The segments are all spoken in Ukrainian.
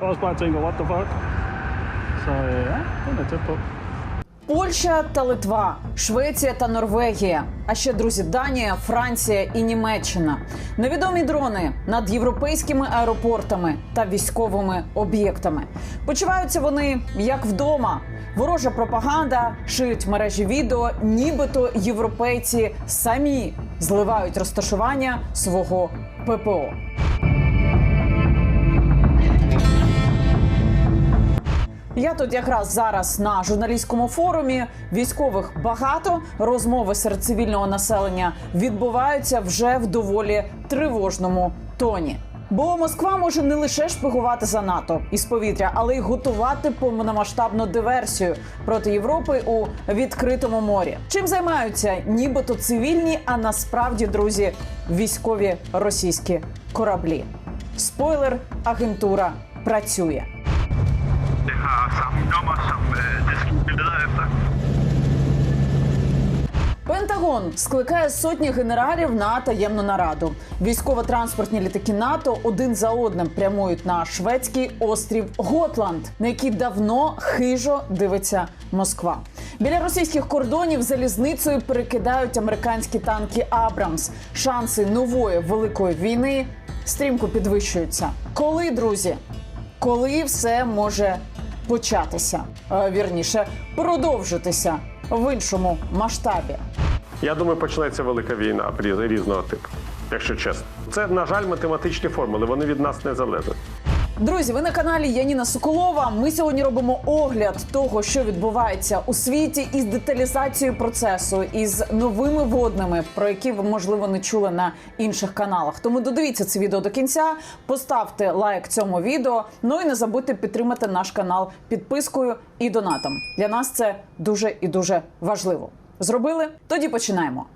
Bare tænker, what the fuck? Så ja, på. Польща та Литва, Швеція та Норвегія, а ще друзі, Данія, Франція і Німеччина. Невідомі дрони над європейськими аеропортами та військовими об'єктами. Почуваються вони як вдома. Ворожа пропаганда ширить мережі відео, нібито європейці самі зливають розташування свого ППО. Тут якраз зараз на журналістському форумі. Військових багато. Розмови серед цивільного населення відбуваються вже в доволі тривожному тоні. Бо Москва може не лише шпигувати за НАТО із повітря, але й готувати повномасштабну диверсію проти Європи у відкритому морі. Чим займаються нібито цивільні, а насправді друзі, військові російські кораблі. Спойлер, агентура працює. Det har samme nummer som øh, det skib, leder efter. Пентагон скликає сотні генералів на таємну нараду. Військово-транспортні літаки НАТО один за одним прямують на шведський острів Готланд, на який давно хижо дивиться Москва. Біля російських кордонів залізницею перекидають американські танки Абрамс. Шанси нової великої війни стрімко підвищуються. Коли друзі? Коли все може початися, Е, вірніше продовжитися в іншому масштабі. Я думаю, почнеться велика війна різ- різного типу, якщо чесно. Це, на жаль, математичні формули, вони від нас не залежать. Друзі, ви на каналі Яніна Соколова. Ми сьогодні робимо огляд того, що відбувається у світі, із деталізацією процесу, із новими водними, про які ви можливо не чули на інших каналах. Тому додивіться це відео до кінця, поставте лайк цьому відео. Ну і не забудьте підтримати наш канал підпискою і донатом. Для нас це дуже і дуже важливо. Зробили? Тоді починаємо.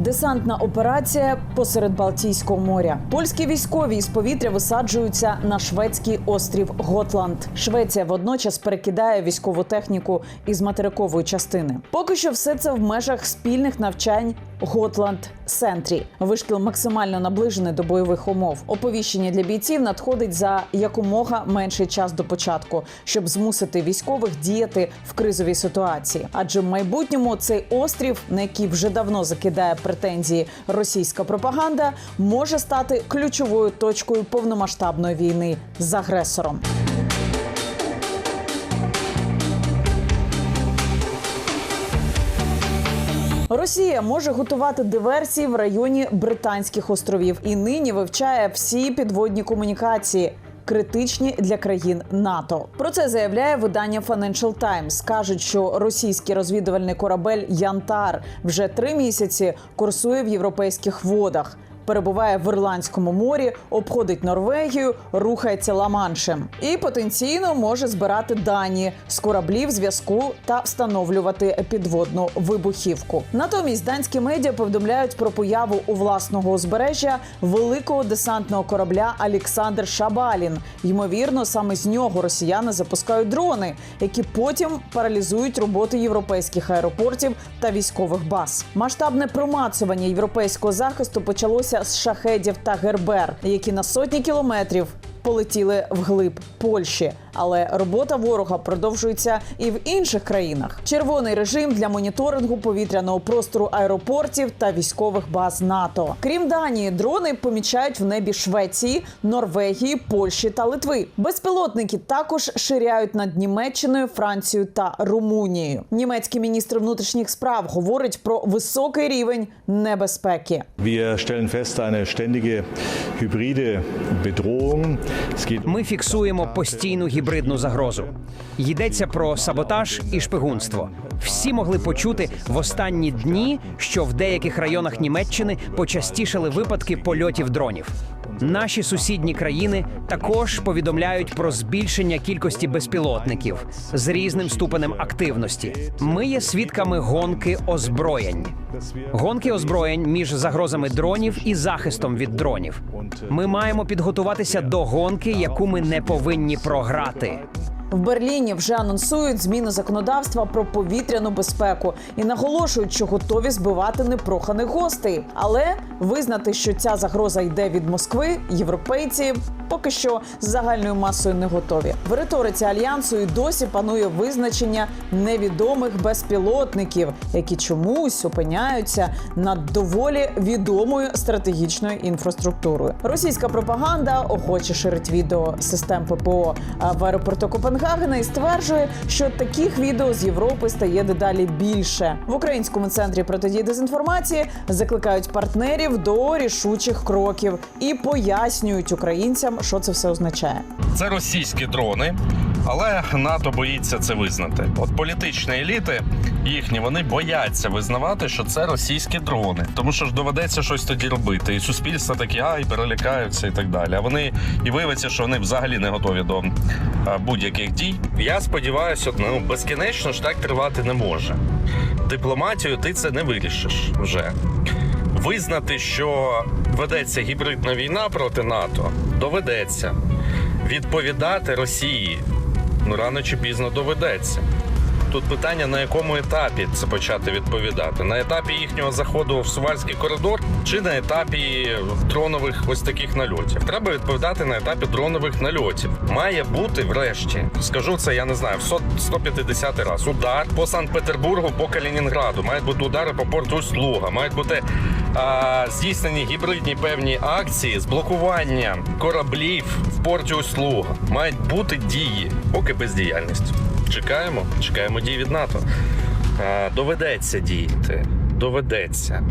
Десантна операція посеред Балтійського моря. Польські військові із повітря висаджуються на шведський острів Готланд. Швеція водночас перекидає військову техніку із материкової частини. Поки що все це в межах спільних навчань Готланд Сентрі. Вишкіл максимально наближений до бойових умов. Оповіщення для бійців надходить за якомога менший час до початку, щоб змусити військових діяти в кризовій ситуації. Адже в майбутньому цей острів, на який вже давно закидає претензії російська пропаганда, може стати ключовою точкою повномасштабної війни з агресором. Росія може готувати диверсії в районі Британських островів і нині вивчає всі підводні комунікації. Критичні для країн НАТО про це заявляє видання Financial Times. кажуть, що російський розвідувальний корабель Янтар вже три місяці курсує в європейських водах. Перебуває в Ірландському морі, обходить Норвегію, рухається Ла-Маншем і потенційно може збирати дані з кораблів зв'язку та встановлювати підводну вибухівку. Натомість данські медіа повідомляють про появу у власного узбережжя великого десантного корабля Олександр Шабалін. Ймовірно, саме з нього росіяни запускають дрони, які потім паралізують роботу європейських аеропортів та військових баз. Масштабне промацування європейського захисту почалося з шахедів та гербер, які на сотні кілометрів полетіли вглиб Польщі. Але робота ворога продовжується і в інших країнах. Червоний режим для моніторингу повітряного простору аеропортів та військових баз НАТО. Крім Данії, дрони помічають в небі Швеції, Норвегії, Польщі та Литви. Безпілотники також ширяють над Німеччиною, Францією та Румунією. Німецький міністр внутрішніх справ говорить про високий рівень небезпеки. Wir stellen fest eine ständige hybride Bedrohung. Ми фіксуємо постійну гібридну загрозу. Йдеться про саботаж і шпигунство. Всі могли почути в останні дні, що в деяких районах Німеччини почастішали випадки польотів дронів. Наші сусідні країни також повідомляють про збільшення кількості безпілотників з різним ступенем активності. Ми є свідками гонки озброєнь. Гонки озброєнь між загрозами дронів і захистом від дронів. Ми маємо підготуватися до гонки, яку ми не повинні програти. В Берліні вже анонсують зміну законодавства про повітряну безпеку і наголошують, що готові збивати непроханих гостей. Але визнати, що ця загроза йде від Москви, європейці поки що з загальною масою не готові. В риториці альянсу і досі панує визначення невідомих безпілотників, які чомусь опиняються над доволі відомою стратегічною інфраструктурою. Російська пропаганда охоче ширить відео систем ППО в аеропорту Копенгагена і стверджує, що таких відео з Європи стає дедалі більше. В українському центрі протидії дезінформації закликають партнерів до рішучих кроків і пояснюють українцям, що це все означає. Це російські дрони, але НАТО боїться це визнати. От політичні еліти їхні вони бояться визнавати, що це російські дрони, тому що ж доведеться щось тоді робити. І суспільство такі ай перелякаються і так далі. А вони і виявиться, що вони взагалі не готові до будь-яких дій. Я сподіваюся, ну безкінечно ж так тривати не може. Дипломатію ти це не вирішиш вже. Визнати, що ведеться гібридна війна проти НАТО, доведеться. Відповідати Росії ну рано чи пізно доведеться. Тут питання на якому етапі це почати відповідати: на етапі їхнього заходу в Сувальський коридор чи на етапі дронових ось таких нальотів. Треба відповідати на етапі дронових нальотів. Має бути, врешті, скажу це, я не знаю, в 100 150 раз. Удар по Санкт-Петербургу, по Калінінграду. Мають бути удари по порту Слуга. Мають бути а, здійснені гібридні певні акції з блокування кораблів в порті Услуга. Мають бути дії, поки бездіяльність. Чекаємо, чекаємо дій від НАТО. Доведеться діяти. Доведеться.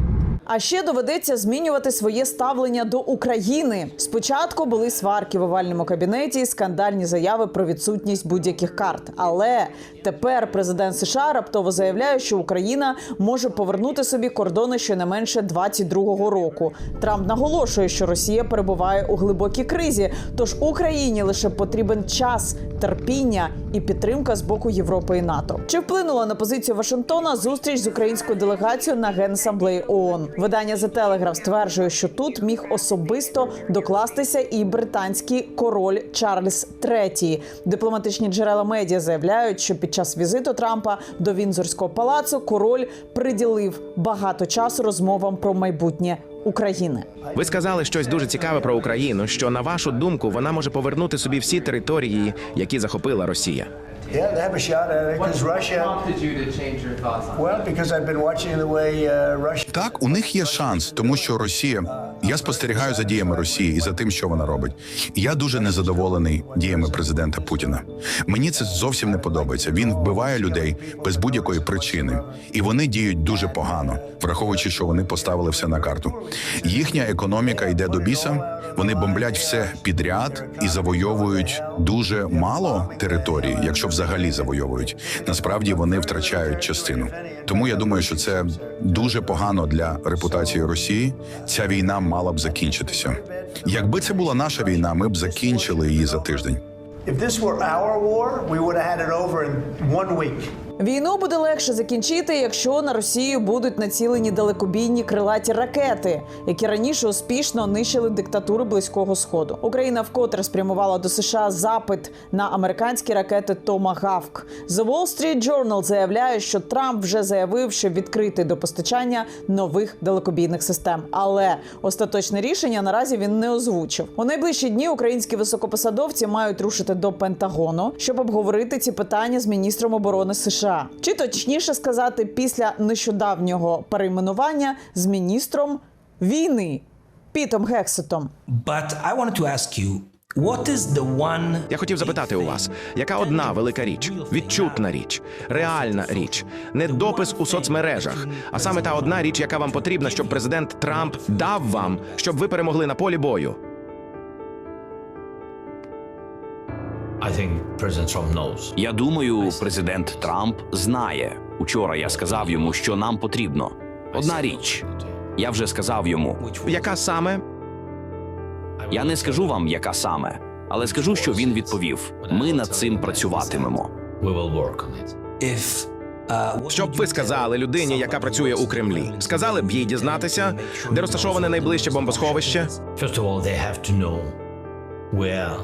А ще доведеться змінювати своє ставлення до України. Спочатку були сварки в овальному кабінеті, скандальні заяви про відсутність будь-яких карт. Але тепер президент США раптово заявляє, що Україна може повернути собі кордони щонайменше 22-го року. Трамп наголошує, що Росія перебуває у глибокій кризі. Тож Україні лише потрібен час, терпіння і підтримка з боку Європи і НАТО. Чи вплинула на позицію Вашингтона зустріч з українською делегацією на генасамблеї ООН? Видання The Telegraph стверджує, що тут міг особисто докластися і британський король Чарльз III. Дипломатичні джерела медіа заявляють, що під час візиту Трампа до Вінзорського палацу король приділив багато часу розмовам про майбутнє України. Ви сказали щось дуже цікаве про Україну. Що на вашу думку вона може повернути собі всі території, які захопила Росія. Yeah, they have a shot at it because Russia. prompted you to change your thoughts on Well, because I've been watching the way uh, Russia. Так, у них є шанс, тому що Росія. Я спостерігаю за діями Росії і за тим, що вона робить. Я дуже незадоволений діями президента Путіна. Мені це зовсім не подобається. Він вбиває людей без будь-якої причини, і вони діють дуже погано, враховуючи, що вони поставили все на карту. Їхня економіка йде до біса. Вони бомблять все підряд і завойовують дуже мало територій, якщо взагалі завойовують. Насправді вони втрачають частину. Тому я думаю, що це дуже погано для репутації Росії. Ця війна мала б закінчитися. Якби це була наша війна, ми б закінчили її за тиждень. If this were our war, we would have had it over. Війну буде легше закінчити, якщо на Росію будуть націлені далекобійні крилаті ракети, які раніше успішно нищили диктатури близького сходу. Україна вкотре спрямувала до США запит на американські ракети Томагавк. The Wall Street Journal заявляє, що Трамп вже заявив, що відкритий до постачання нових далекобійних систем. Але остаточне рішення наразі він не озвучив. У найближчі дні українські високопосадовці мають рушити до Пентагону, щоб обговорити ці питання з міністром оборони США. Чи точніше сказати, після нещодавнього перейменування з міністром війни Пітом Гексетом. But I wanted to ask you, what is the one Я хотів запитати у вас, яка одна велика річ, відчутна річ, реальна річ, не допис у соцмережах, а саме та одна річ, яка вам потрібна, щоб президент Трамп дав вам, щоб ви перемогли на полі бою. Я думаю, президент Трамп знає. Учора я сказав йому, що нам потрібно. Одна річ. Я вже сказав йому. Яка саме? Я не скажу вам, яка саме, але скажу, що він відповів: ми над цим працюватимемо. Uh, what Що б ви сказали людині, яка працює у Кремлі? Сказали б їй дізнатися, де розташоване найближче бомбосховище? First of all, they have to know where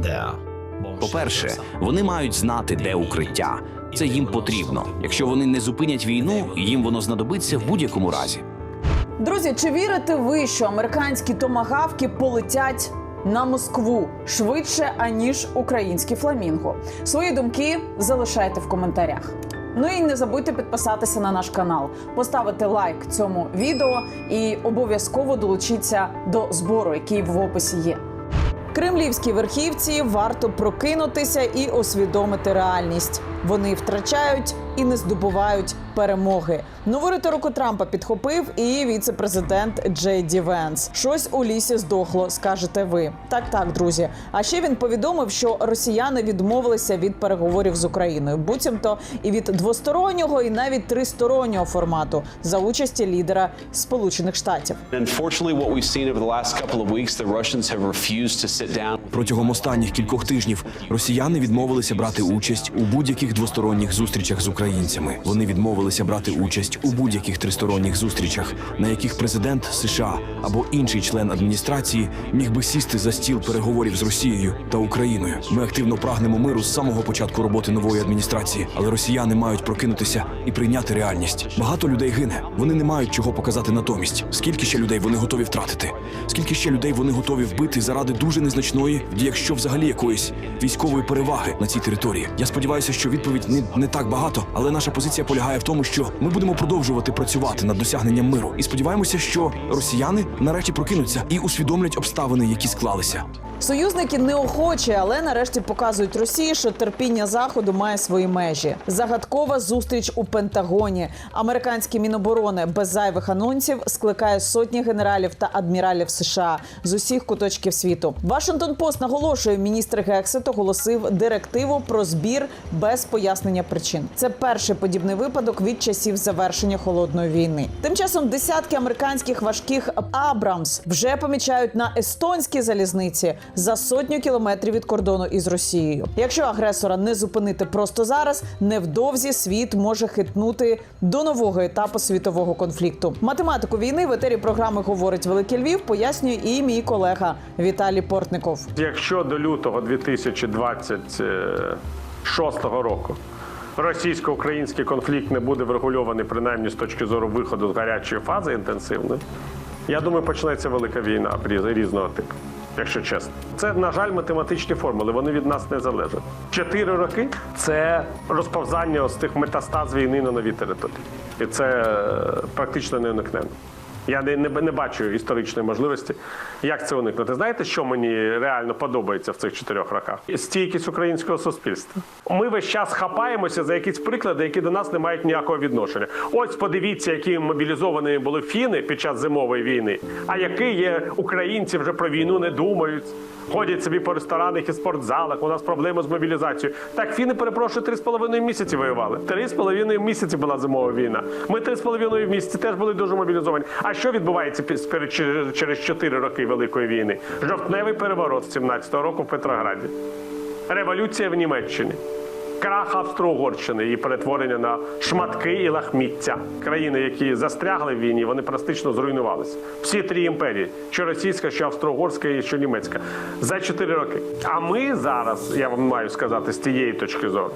they are. По-перше, вони мають знати, де укриття. Це їм потрібно. Якщо вони не зупинять війну, їм воно знадобиться в будь-якому разі. Друзі, чи вірите ви, що американські томагавки полетять на Москву швидше аніж українські фламінго? Свої думки залишайте в коментарях. Ну і не забудьте підписатися на наш канал, поставити лайк цьому відео і обов'язково долучіться до збору, який в описі є. Кремлівській верхівці варто прокинутися і усвідомити реальність. Вони втрачають і не здобувають перемоги. Нову риторику Трампа підхопив і віце-президент Джей Ді Венс. Щось у лісі здохло, скажете ви. Так, так, друзі. А ще він повідомив, що росіяни відмовилися від переговорів з Україною, буцімто і від двостороннього, і навіть тристороннього формату за участі лідера Сполучених Штатів. Unfortunately, what the Russians have refused to sit down. Протягом останніх кількох тижнів росіяни відмовилися брати участь у будь-яких двосторонніх зустрічах з українцями. Вони відмовилися брати участь у будь-яких тристоронніх зустрічах, на яких президент США або інший член адміністрації міг би сісти за стіл переговорів з Росією та Україною. Ми активно прагнемо миру з самого початку роботи нової адміністрації, але росіяни мають прокинутися і прийняти реальність. Багато людей гине. Вони не мають чого показати натомість. Скільки ще людей вони готові втратити? Скільки ще людей вони готові вбити заради дуже незначної, якщо взагалі якоїсь військової переваги на цій території? Я сподіваюся, що відповідь не, не так багато, але наша позиція полягає в тому, що ми будемо продовжувати працювати над досягненням миру і сподіваємося, що росіяни нарешті прокинуться і усвідомлять обставини, які склалися. Союзники неохоче, але нарешті показують Росії, що терпіння заходу має свої межі. Загадкова зустріч у Пентагоні. Американське міноборони без зайвих анонсів скликає сотні генералів та адміралів США з усіх куточків світу. Вашингтон Пост наголошує, міністр Гексет оголосив директиву про збір без пояснення причин. Це перший подібний випадок від часів завершення холодної війни. Тим часом десятки американських важких Абрамс вже помічають на естонській залізниці за сотню кілометрів від кордону із Росією. Якщо агресора не зупинити просто зараз, невдовзі світ може хитнути до нового етапу світового конфлікту. Математику війни в етері програми говорить Великий Львів. Пояснює і мій колега Віталій Портников. Якщо до лютого 2026 року російсько-український конфлікт не буде врегульований принаймні з точки зору виходу з гарячої фази інтенсивної, я думаю, почнеться велика війна різного типу. Якщо чесно, це на жаль математичні формули. Вони від нас не залежать. Чотири роки це розповзання з тих метастаз війни на нові території, і це е, практично неуникненно. Я не, не, не бачу історичної можливості, як це уникнути. Знаєте, що мені реально подобається в цих чотирьох роках? Стійкість українського суспільства. Ми весь час хапаємося за якісь приклади, які до нас не мають ніякого відношення. Ось подивіться, які мобілізовані були фіни під час зимової війни. А які є українці вже про війну не думають. Ходять собі по ресторанах і спортзалах. У нас проблеми з мобілізацією. Так, фіни, перепрошую, три з половиною місяці воювали. Три з половиною місяці була зимова війна. Ми три з половиною місяці теж були дуже мобілізовані. А що відбувається через- 4 роки Великої війни? Жовтневий переворот з 17-го року в Петрограді. Революція в Німеччині. Крах Австро-Угорщини і перетворення на шматки і лахміття. Країни, які застрягли в війні, вони практично зруйнувалися. Всі три імперії: що російська, що австро-угорська і що німецька. За чотири роки. А ми зараз, я вам маю сказати, з тієї точки зору.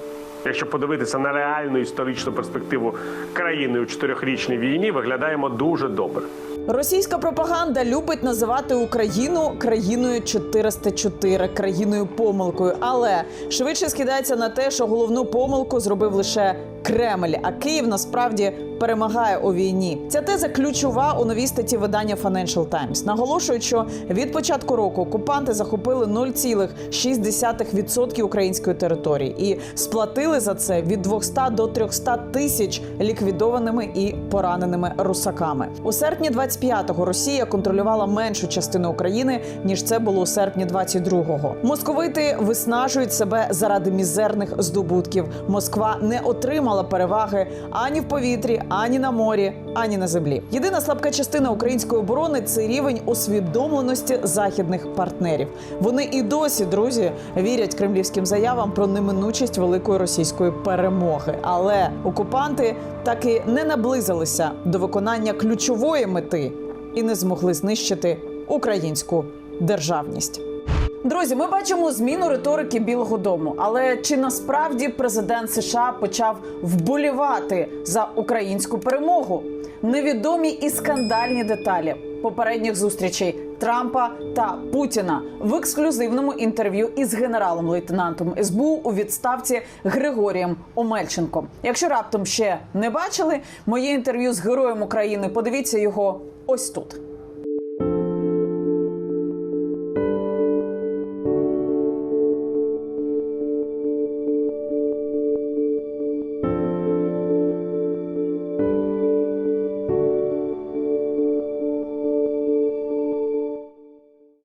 Якщо подивитися на реальну історичну перспективу країни у чотирьохрічній війні, виглядаємо дуже добре. Російська пропаганда любить називати Україну країною 404, країною помилкою, але швидше скидається на те, що головну помилку зробив лише Кремль, а Київ насправді перемагає у війні. Ця теза ключова у новій статті видання Financial Times. Наголошують, що від початку року окупанти захопили 0,6% української території і сплатили за це від 200 до 300 тисяч ліквідованими і пораненими русаками. У серпні 25-го Росія контролювала меншу частину України ніж це було у серпні 22-го. Московити виснажують себе заради мізерних здобутків. Москва не отримала переваги ані в повітрі, ані на морі, ані на землі. Єдина слабка частина української оборони це рівень усвідомленості західних партнерів. Вони і досі, друзі, вірять кремлівським заявам про неминучість великої російської перемоги. Але окупанти так і не наблизилися до виконання ключової мети і не змогли знищити українську державність. Друзі, ми бачимо зміну риторики Білого Дому. Але чи насправді президент США почав вболівати за українську перемогу? Невідомі і скандальні деталі попередніх зустрічей Трампа та Путіна в ексклюзивному інтерв'ю із генералом-лейтенантом СБУ у відставці Григорієм Омельченком. Якщо раптом ще не бачили моє інтерв'ю з героєм України, подивіться його ось тут.